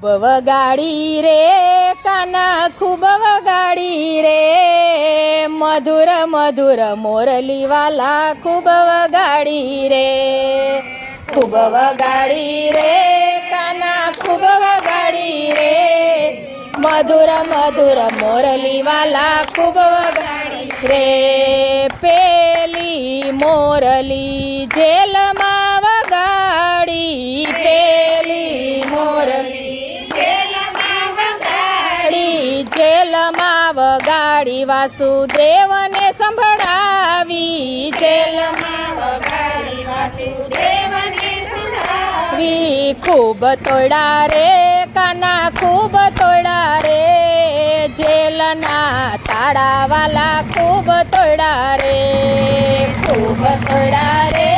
ખૂબ વગાડી રે, કાના ખૂબ વગાડી રે. મધુર મધુર મોરલી વાલા ખૂબ વગાડી રે. ખૂબ વગાડી રે, કાના ખૂબ વગાડી રે. મધુર મધુર મોરલી વાલા ખૂબ વગાડી રે. પેલી મોરલી જેલમાં જેલમાં વગાડી વાસુદેવને સંભળાવી જેલમાં વગાડી વાસુદેવને સંભળાવી ખૂબ તોડા રે, કાના ખૂબ તોડા રે, જેલના તાળાવાલા ખૂબ તોડા રે. ખૂબ તોડા રે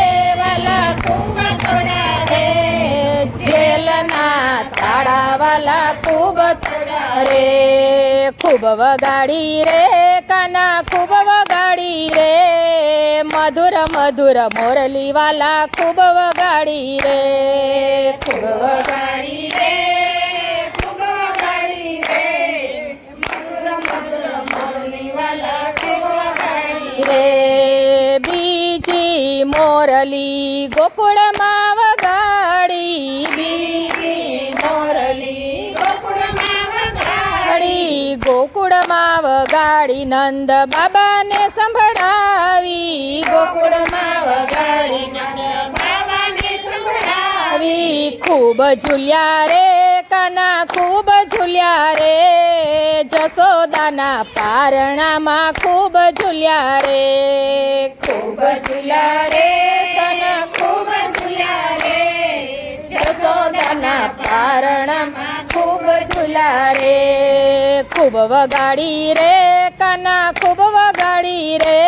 વાલા ખૂબ તોડા રે, જેલના તાળાવાલા ખૂબ તોડા રે. ખૂબ વગાડી રે કાના ખૂબ વગાડી રે. મધુર મધુર મોરલી વાલા ખૂબ વગાડી રે ખૂબ વગાડી રે. રે. બીજી મોરલી ગોકુળમાં ગોકુળમાં વગાડી નંદ બાબાને સંભળાવી. ગોકુળમાં વગાડી ખૂબ ઝૂલ્યા રે, કાના ખૂબ ઝૂલ્યા રે. જસોદાના પારણામાં ખૂબ ઝૂલ્યા રે. ખૂબ ઝૂલ્યા રે, કાના ખૂબ ઝૂલ્યા રે. જસોદાના પારણામાં ખૂબ ઝૂલ્યા રે. ખૂબ વગાડી રે કાના ખૂબ વગાડી રે.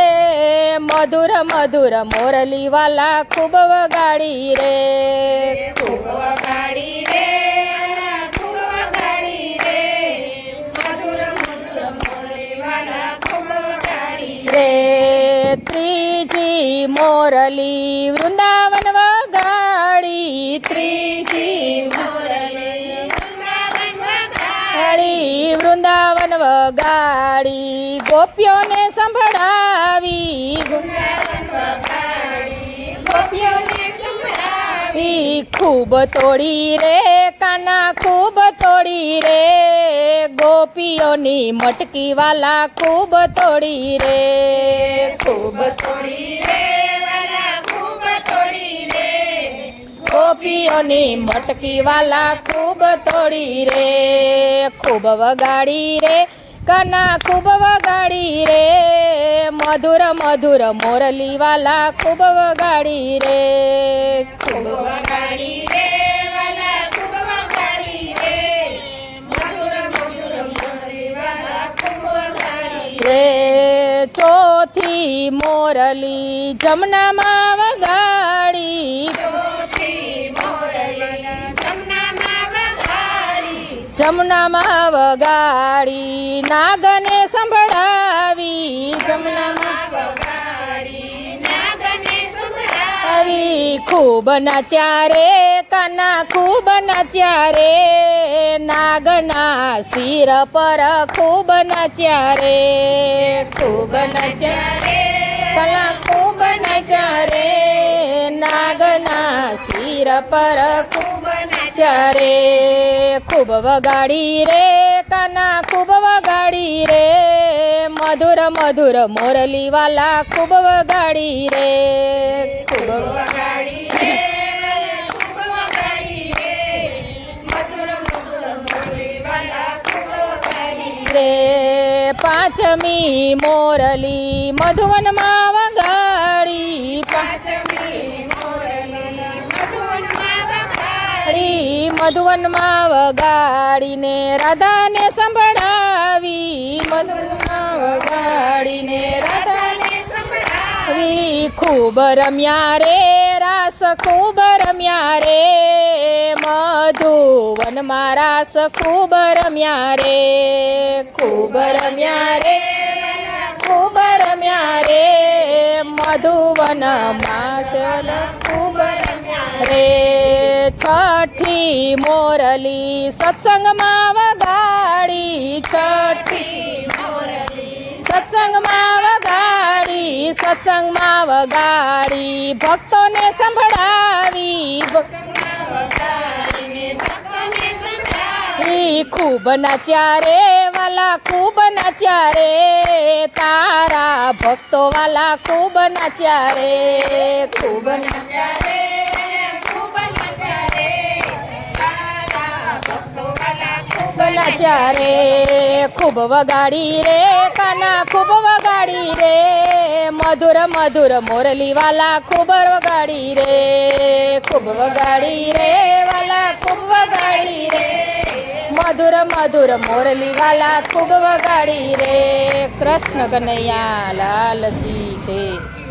મધુર મધુર મોરલી વાલા ખૂબ વગાડી રે ખૂબ વગાડી રે. રે ત્રીજી મોરલી વૃંદાવન વગાડી. ત્રીજી મોરલી વગાડી વૃંદાવન વગાડી, ગોપીઓને સંભળાવી. ખૂબ તોડી રે, કાના ખૂબ તોડી રે. ગોપીઓની મટકી વાલા ખૂબ તોડી રે. ખૂબ તોડી રે વાલા ખૂબ તોડી રે ગોપીઓની મટકી વાલા ખૂબ તોડી રે, ખૂબ વગાડી રે, કના ખૂબ વગાડી રે, મધુર મધુર મોરલી વાલા ખૂબ વગાડી રે ખૂબ વગાડી રે. ચોથી મોરલી વગાડી રે જમનામાં વગાડી, નાગને સંભળાવી. જમનામાં ખૂબ નાચ્યા રે કાના ખૂબ નાચ્યા નાગના શિર પર ખૂબ નાચ્યા રે ખૂબ નાચ્યા રે કલા ખૂબ નાચ્યા નાગના શિર પર ખૂબ નાચ્યા રે ખૂબ વગાડી રે, કાના ખૂબ વગાડી રે. મધુર મધુર મોરલી વાલા ખૂબ વગાડી રે ખૂબ વગાડી રે. રે. પાંચમી મોરલી મધુવનમાં મધુવનમાં વગાડીને રાધાને સંભળાવી, મધુવનમાં વગાડીને રાધાને સંભળાવી ખૂબ રમ્યા રે રાસ ખૂબ રમ્યા રે મધુવનમાં રાસ ખૂબ રમ્યા રે ખૂબ રમ્યા રે ખૂબ રમ્યા રે મધુવન માસલ ખૂબ રમ્યા રે. છઠ્ઠી મોરલી સત્સંગમાં વગાડી છઠ્ઠી સત્સંગમાં વગાડી સત્સંગમાં વગાડી, ભક્તોને સંભળાવી ખૂબ નાચ્યા રે વાલા, ખૂબ નાચ્યા રે, તારા ભક્તો વાલા ખૂબ નાચ્યા રે, ખૂબ નાચ્યા રે. રે ખૂબ વગાડી રે, કાના ખૂબ વગાડી રે. મધુર મધુર મોરલી વાલા ખૂબ વગાડી રે. ખૂબ વગાડી રે, વાલા ખૂબ વગાડી રે. મધુર મધુર મોરલી વાલા ખૂબ વગાડી રે. કૃષ્ણ કનૈયા લાલ કી છે